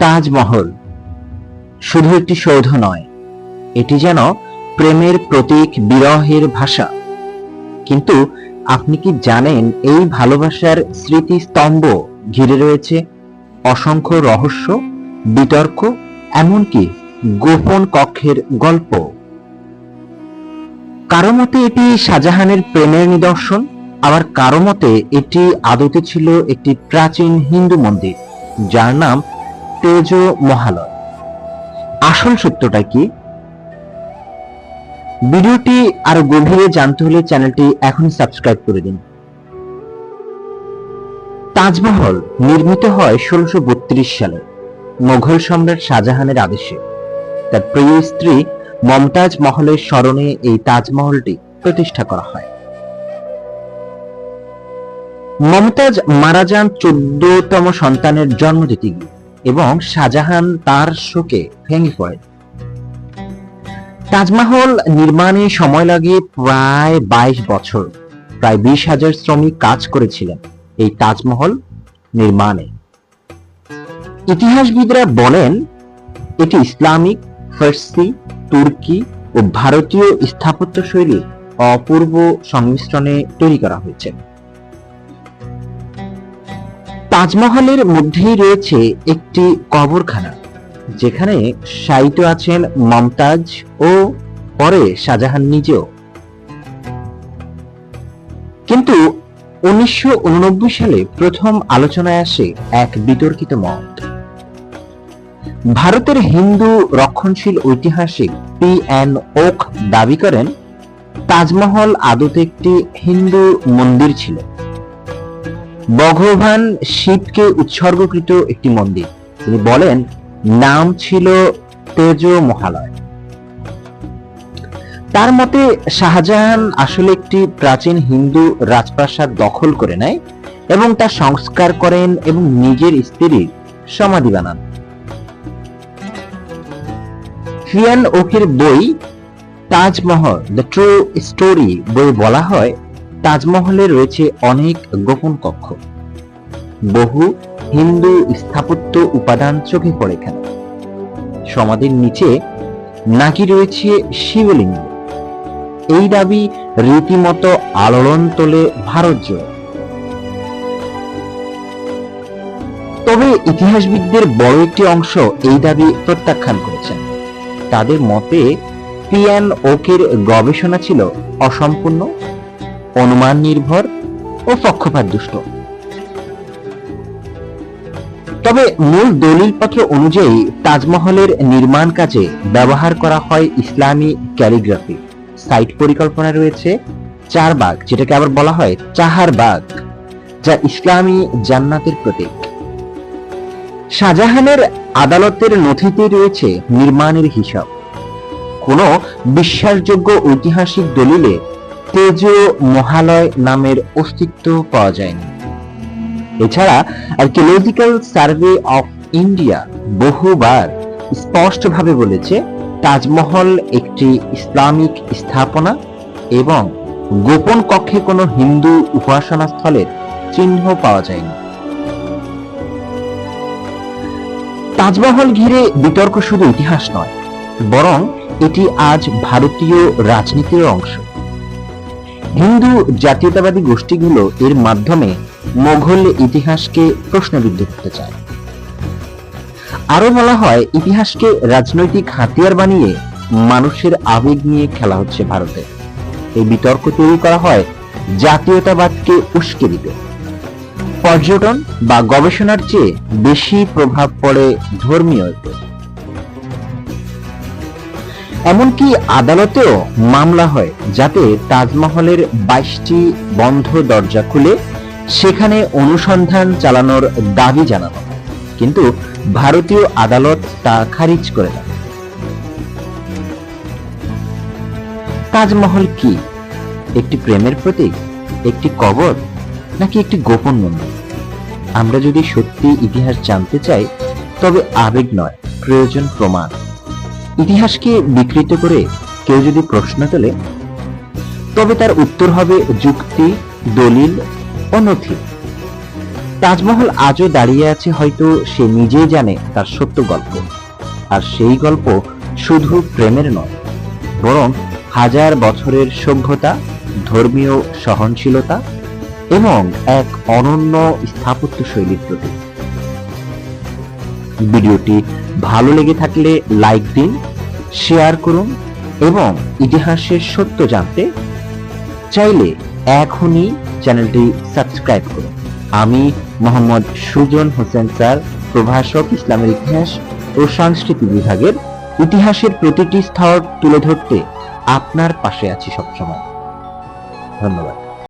তাজমহল। শুধু একটি সৌধ নয়, এটি যেন প্রেমের প্রতীক বিরহের ভাষা। কিন্তু আপনি কি জানেন এই ভালোবাসার স্মৃতিস্তম্ভ ঘিরে রয়েছে অসংখ্য রহস্য, বিতর্ক, এমনকি গোপন কক্ষের গল্প? কারও মতে এটি শাহজাহানের প্রেমের নিদর্শন, আবার কারও মতে এটি আদতে ছিল একটি প্রাচীন হিন্দু মন্দির, যার নাম তেজ মহালয়। আসল সত্যটা কি? ভিডিওটি আরও গভীরে জানতে হলে চ্যানেলটি এখনই সাবস্ক্রাইব করে দিন। তাজমহল নির্মিত হয় ষোলশো সালে, মোঘল সম্রাট শাহজাহানের আদেশে। তার প্রিয় স্ত্রী মমতাজ মহলের স্মরণে এই তাজমহলটি প্রতিষ্ঠা করা হয়। মমতাজ মারা যান চোদ্দতম সন্তানের জন্ম গিয়ে এবং শাহজাহান তার শোকে ভেঙে পড়ে। তাজমহল নির্মাণে সময় লাগে প্রায় বাইশ বছর, প্রায় বিশ হাজার শ্রমিক কাজ করেছিলেন এই তাজমহল নির্মাণে। ইতিহাসবিদরা বলেন, এটি ইসলামিক, ফার্সি, তুর্কি ও ভারতীয় স্থাপত্য শৈলীর অপূর্ব সংমিশ্রণে তৈরি করা হয়েছে। তাজমহলের মধ্যেই রয়েছে একটি কবরখানা, যেখানে শায়িত আছেন মমতাজ ও পরে শাহজাহান নিজেও। কিন্তু উনিশশো সালে প্রথম আলোচনায় আসে এক বিতর্কিত মত। ভারতের হিন্দু রক্ষণশীল ঐতিহাসিক পি এন ওক দাবি করেন, তাজমহল আদতে একটি হিন্দু মন্দির ছিল। ভগবান শিবকে উৎসর্গকৃত একটি মন্দির। তিনি বলেন, নাম ছিল তেজ মহালয়। তার মতে শাহজাহান আসলে একটি প্রাচীন হিন্দু রাজপ্রাসাদ দখল করে নেয় এবং তা সংস্কার করেন এবং নিজের স্ত্রীর সমাধি বানান। ফিয়ান ওকের বই তাজমহল, দ্য ট্রু স্টোরি বই বলা হয় তাজমহলে রয়েছে অনেক গোপন কক্ষ। বহু হিন্দু স্থাপত্য উপাদান চোখে পড়ে এখানে। সমাধির নিচে নাকি রয়েছে শিবলিঙ্গ। এই দাবি রীতিমতো আলোড়ন তোলে ভারত জুড়ে। তবে ইতিহাসবিদদের বড় একটি অংশ এই দাবি প্রত্যাখ্যান করেছেন। তাদের মতে পিয়ান ওকের গবেষণা ছিল অসম্পূর্ণ অনুমান নির্ভর ও পক্ষপাত দুষ্ট। তবে মূল দলিলপত্র অনুযায়ী তাজমহলের নির্মাণ কাজে ব্যবহার করা হয় ইসলামী ক্যালিগ্রাফি। সাইট পরিকল্পনা রয়েছে চার বাগ যেটাকে আবার বলা হয় চাহার বাগ যা ইসলামী জান্নাতের প্রতীক। শাহজাহানের আদালতের নথিতে রয়েছে নির্মাণের হিসাব। কোন বিশ্বাসযোগ্য ঐতিহাসিক দলিলে তেজ মহালয় নামের অস্তিত্ব পাওয়া যায়নি। এছাড়া আর্কিওলজিক্যাল সার্ভে অফ ইন্ডিয়া বহুবার স্পষ্টভাবে বলেছে, তাজমহল একটি ইসলামিক স্থাপনা এবং গোপন কক্ষে কোনো হিন্দু উপাসনা স্থলের চিহ্ন পাওয়া যায়নি। তাজমহল ঘিরে বিতর্ক শুধু ইতিহাস নয়, বরং এটি আজ ভারতীয় রাজনীতির অংশ। হিন্দু জাতীয়তাবাদী গোষ্ঠীগুলো এর মাধ্যমে মোঘল ইতিহাসকে প্রশ্নবিদ্ধ করতে চায়। আরও বলা হয়, ইতিহাসকে রাজনৈতিক হাতিয়ার বানিয়ে মানুষের আবেগ নিয়ে খেলা হচ্ছে ভারতে। এই বিতর্ক তৈরি করা হয় জাতীয়তাবাদকে উস্কে দিতে। পর্যটন বা গবেষণার চেয়ে বেশি প্রভাব পড়ে ধর্মীয় এমনকি আদালতেও মামলা হয় যাতে তাজমহলের বাইশটি বন্ধ দরজা খুলে সেখানে অনুসন্ধান চালানোর দাবি জানানো কিন্তু ভারতীয় আদালত তা খারিজ করে দেয় তাজমহল কি? একটি প্রেমের প্রতীক? একটি কবর? নাকি একটি গোপন মন্দির? আমরা যদি সত্যি ইতিহাস জানতে চাই, তবে আবেগ নয়, প্রয়োজন প্রমাণ। ইতিহাসকে বিকৃত করে কেউ যদি প্রশ্ন তোলে, তবে তার উত্তর হবে যুক্তি, দলিল ও নথি। তাজমহল আজও দাঁড়িয়ে আছে হয়তো সে নিজেই জানে তার সত্য গল্প। আর সেই গল্প শুধু প্রেমের নয়, বরং হাজার বছরের সভ্যতা, ধর্মীয় সহনশীলতা এবং এক অনন্য স্থাপত্য শৈলীর প্রতীক। ভিডিওটি ভালো লেগে থাকলে লাইক দিন শেয়ার করুন এবং ইতিহাসের সত্য জানতে চাইলে এখনই চ্যানেলটি সাবস্ক্রাইব করুন। আমি মোহাম্মদ সুজন হোসেন স্যার, প্রভাষক ইসলামের ইতিহাস ও সংস্কৃতি বিভাগের ইতিহাসের প্রতিটি স্তর তুলে ধরতে আপনার পাশে আছি সবসময়। ধন্যবাদ।